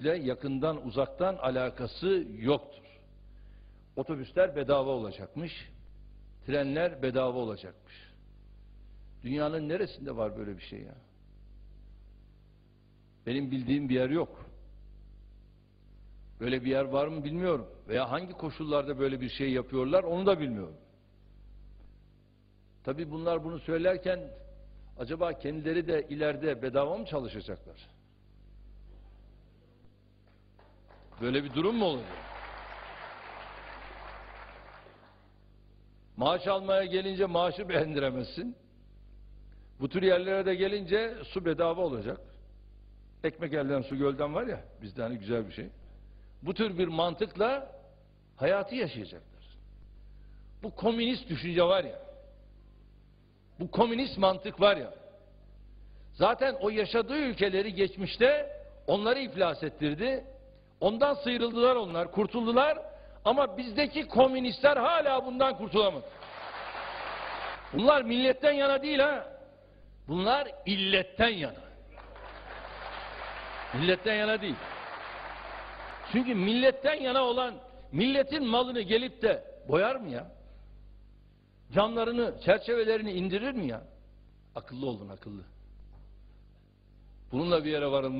Türk'le yakından uzaktan alakası yoktur. Otobüsler bedava olacakmış. Trenler bedava olacakmış. Dünyanın neresinde var böyle bir şey ya? Benim bildiğim bir yer yok. Böyle bir yer var mı bilmiyorum. Veya hangi koşullarda böyle bir şey yapıyorlar onu da bilmiyorum. Tabii bunlar bunu söylerken acaba kendileri de ileride bedava mı çalışacaklar? Böyle bir durum mu olacak? Maaş almaya gelince maaşı beğendiremezsin. Bu tür yerlere de gelince su bedava olacak. Ekmek elden su gölden var ya bizde hani güzel bir şey. Bu tür bir mantıkla hayatı yaşayacaklar. Bu komünist düşünce var ya. Bu komünist mantık var ya. Zaten o yaşadığı ülkeleri geçmişte onları iflas ettirdi. Ondan sıyrıldılar onlar, kurtuldular. Ama bizdeki komünistler hala bundan kurtulamadı. Bunlar milletten yana değil ha. Bunlar illetten yana. Milletten yana değil. Çünkü milletten yana olan milletin malını gelip de boyar mı ya? Camlarını, çerçevelerini indirir mi ya? Akıllı olun akıllı. Bununla bir yere varın.